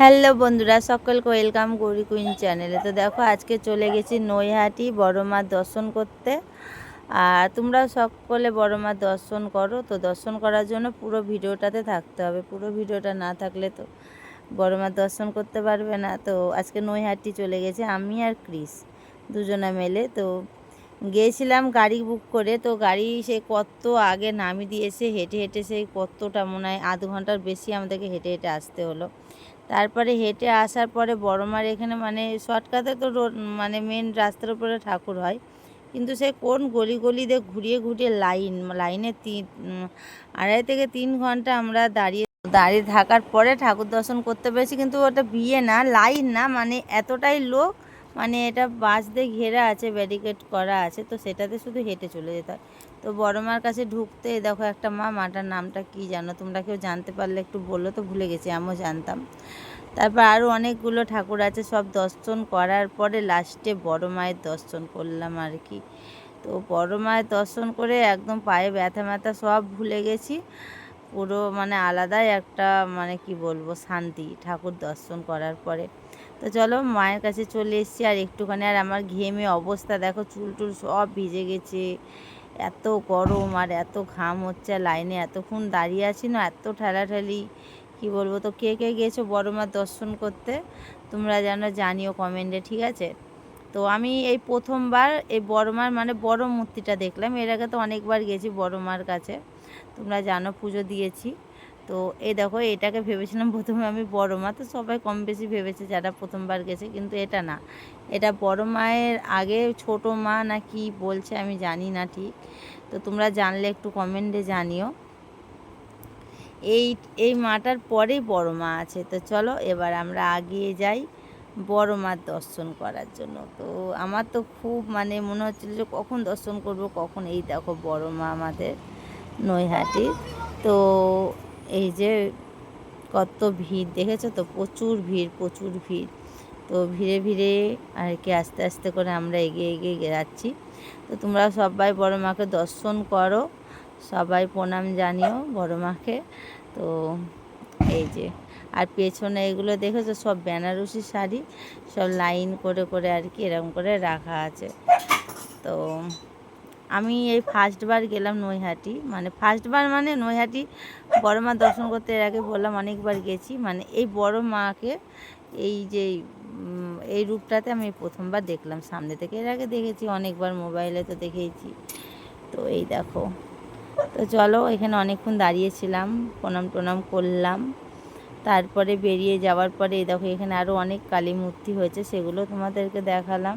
Hello বন্ধুরা, সকলকে welcome Gauri queen চ্যানেলে। তো দেখো, আজকে চলে গেছি নৈহাটি বড় মার দর্শন করতে। আর তোমরা সকলে বড় মার দর্শন করো, তো দর্শন করার জন্য পুরো ভিডিওটাতে থাকতে হবে। পুরো ভিডিওটা না থাকলে তো বড় মার দর্শন করতে পারবে না। তো আজকে নৈহাটি চলে গেছে আমি আর ক্রিস দুজনে মেলে। তো গিয়েছিলাম গাড়ি বুক করে, তো গাড়ি সে কত আগে নামিয়ে দিয়েছে, হেঁটে হেঁটে সেই কতটা মনে হয় আধ ঘণ্টার বেশি আমাদেরকে হেঁটে হেঁটে আসতে হলো। তারপরে হেঁটে আসার পরে বড়মার এখানে মানে শর্টকাটে তো রোড মানে মেন রাস্তার উপরে ঠাকুর হয়। কিন্তু সে কোন গলি গলি দিয়ে ঘুরিয়ে ঘুরিয়ে লাইন, লাইনে তিন আড়াই থেকে তিন ঘণ্টা আমরা দাঁড়িয়ে দাঁড়িয়ে থাকার পরে ঠাকুর দর্শন করতে পেরেছি। কিন্তু ওটা বিয়ে না, লাইন না মানে এতটাই লোক মানে এটা বাঁশ দিয়ে ঘেরা আছে ব্যারিকেড করা আছে, তো সেটাতে শুধু হেঁটে চলে যেতে হয়। তো বড় মার কাছে ঢুকতে দেখো একটা মা, মাটার নামটা কি জানো? তোমরা কেউ জানতে পারলে একটু বলল তো ভুলে গেছি, আমিও জানতাম। তারপর আরও অনেকগুলো ঠাকুর আছে, সব দর্শন করার পরে লাস্টে বড় মায়ের দর্শন করলাম আর কি। তো বড় মায়ের দর্শন করে একদম পায়ে ব্যথা ম্যাথা সব ভুলে গেছি। পুরো মানে আলাদাই একটা মানে কি বলব, শান্তি ঠাকুর দর্শন করার পরে। তো চলো মায়ের কাছে চলে এসেছি আর একটুখানি আর আমার ঘেমে অবস্থা, দেখো চুল টুল সব ভিজে গেছে। এত গরম আর এত ঘাম হচ্ছে লাইনে এতক্ষণ দাঁড়িয়ে আছি না, এত ঠেলাঠেলি। কি বলব তো, কে কে গেছো বড় মার দর্শন করতে? তোমরা যেন জানিও কমেন্টে, ঠিক আছে? তো আমি এই প্রথমবার এই বড় মার মানে বড় মূর্তিটা দেখলাম, এর আগে তো অনেকবার গেছি বড় মার কাছে। তোমরা জানো, পুজো দিয়েছি। তো এই দেখো, এটাকে ভেবেছিলাম প্রথমে আমি বড় মা, তো সবাই কম বেশি ভেবেছে যারা প্রথমবার গেছে, কিন্তু এটা না। এটা বড় মায়ের আগে ছোট মা না কি বলছে আমি জানি না ঠিক। তো তোমরা জানলে একটু কমেন্টে জানিও। এই এই মাটার পরেই বড় মা আছে। তো চলো, এবার আমরা আগিয়ে যাই বড় মার দর্শন করার জন্য। তো আমার তো খুব মানে মনে হচ্ছিল যে কখন দর্শন করব, কখন এই দেখো বড় মা আমাদের। নৈহাটির তো এই যে কত ভিড়, দেখেছ তো? প্রচুর ভিড় প্রচুর ভিড়। তো ভিড়ে ভিড়ে আর কি আস্তে আস্তে করে আমরা এগিয়ে এগিয়ে যাচ্ছি। তো তোমরা সবাই বড় মাকে দর্শন করো। সবাই প্রণাম জানিও বড় মাকে। তো এই যে, আর পেছনে এগুলো দেখেছ? সব বেনারসি শাড়ি। সব লাইন করে করে আর কি এরকম করে রাখা আছে। তো আমি এই ফার্স্টবার গেলাম নৈহাটি। মানে ফার্স্টবার মানে নৈহাটি বড় মা দর্শন করতে এর আগে বললাম অনেকবার গেছি। মানে এই বড় মাকে এই যে এই রূপটাতে আমি প্রথমবার দেখলাম। সামনে থেকে এর আগে দেখেছি, অনেকবার মোবাইলে তো দেখেছি। তো এই দেখো। তো চলো, এখানে অনেকক্ষণ দাঁড়িয়েছিলাম, প্রণাম টনাম করলাম। তারপরে বেরিয়ে যাওয়ার পরে এই দেখো, এখানে আরও অনেক কালী মূর্তি হয়েছে, সেগুলো তোমাদেরকে দেখালাম।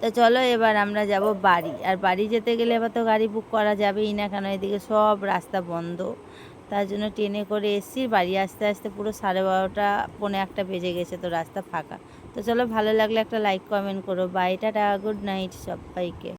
তো চলো এবার আমরা যাব বাড়ি। আর বাড়ি যেতে গেলে এবার তো গাড়ি বুক করা যাবেই না কেন? এদিকে সব রাস্তা বন্ধ। তার জন্য ট্রেনে করে এসছি। বাড়ি আসতে আসতে পুরো সাড়ে বারোটা, পৌনে একটা বেজে গেছে তো রাস্তা ফাঁকা। তো চলো ভালো লাগলে একটা লাইক কমেন্ট করো। বাইটাটা গুড নাইট সবাইকে।